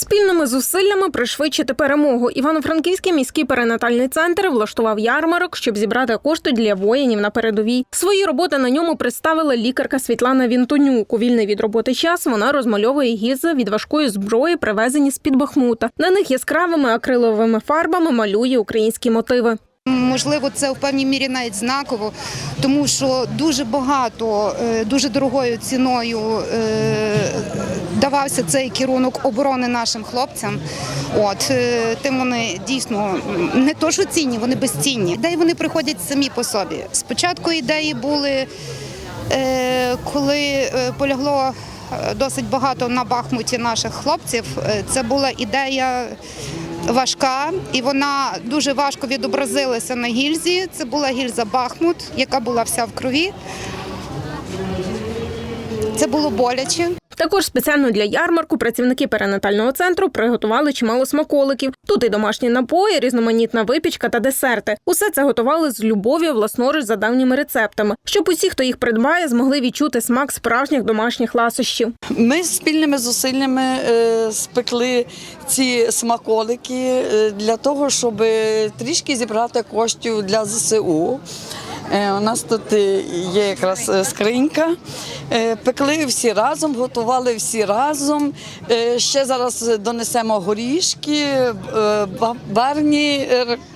Спільними зусиллями пришвидшити перемогу. Івано-Франківський міський перинатальний центр влаштував ярмарок, щоб зібрати кошти для воїнів на передовій. Свої роботи на ньому представила лікарка Світлана Вінтонюк. У вільний від роботи час вона розмальовує гізи від важкої зброї, привезені з під Бахмута. На них яскравими акриловими фарбами малює українські мотиви. Можливо, це в певній мірі навіть знаково, тому що дуже багато, е, дуже дорогою ціною е, давався цей керунок оборони нашим хлопцям. От е, тим вони дійсно не то, що цінні, вони безцінні. Ідеї вони приходять самі по собі. Спочатку ідеї були, коли полягло. Досить багато на Бахмуті наших хлопців. Це була ідея важка, і вона дуже важко відобразилася на гільзі. Це була гільза Бахмут, яка була вся в крові. Це було боляче. Також спеціально для ярмарку працівники перинатального центру приготували чимало смаколиків. Тут і домашні напої, різноманітна випічка та десерти. Усе це готували з любов'ю власноруч за давніми рецептами, щоб усі, хто їх придбає, змогли відчути смак справжніх домашніх ласощів. Ми спільними зусиллями е, спекли ці смаколики е, для того, щоб трішки зібрати коштів для ЗСУ. Е, У нас тут е, є якраз е, скринька. Пекли всі разом, готували всі разом. Ще зараз донесемо горішки, барні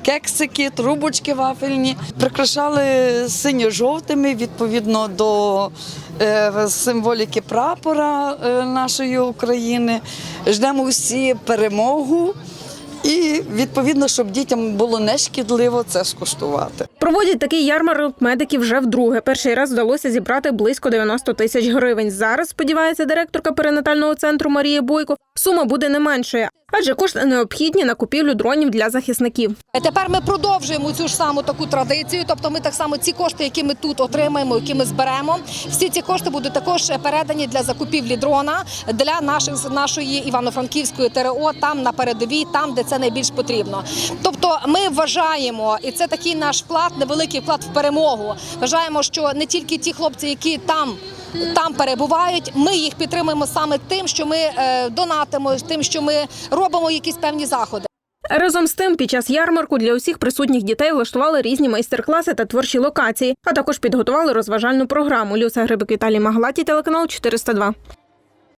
кексики, трубочки вафельні. Прикрашали синьо-жовтими відповідно до символіки прапора нашої України. Ждемо всі перемогу. І відповідно, щоб дітям було нешкідливо це скуштувати. Проводять такий ярмарок медики вже вдруге. Перший раз вдалося зібрати близько 90 тисяч гривень. Зараз сподівається директорка перинатального центру Марія Бойко. Сума буде не меншою, адже кошти необхідні на купівлю дронів для захисників. Тепер ми продовжуємо цю ж саму таку традицію. Тобто, ми так само ці кошти, які ми тут отримаємо, які ми зберемо, всі ці кошти будуть також передані для закупівлі дрона для наших нашої івано-франківської ТРО, там на передовій, там де це найбільш потрібно. Тобто, ми вважаємо, і це такий наш вклад, невеликий вклад в перемогу. Вважаємо, що не тільки ті хлопці, які там. Там перебувають. Ми їх підтримуємо саме тим, що ми е, донатимо, тим, що ми робимо якісь певні заходи. Разом з тим, під час ярмарку для усіх присутніх дітей влаштували різні майстер-класи та творчі локації, а також підготували розважальну програму. Люса Грибик Віталій Маглаті, телеканал 402.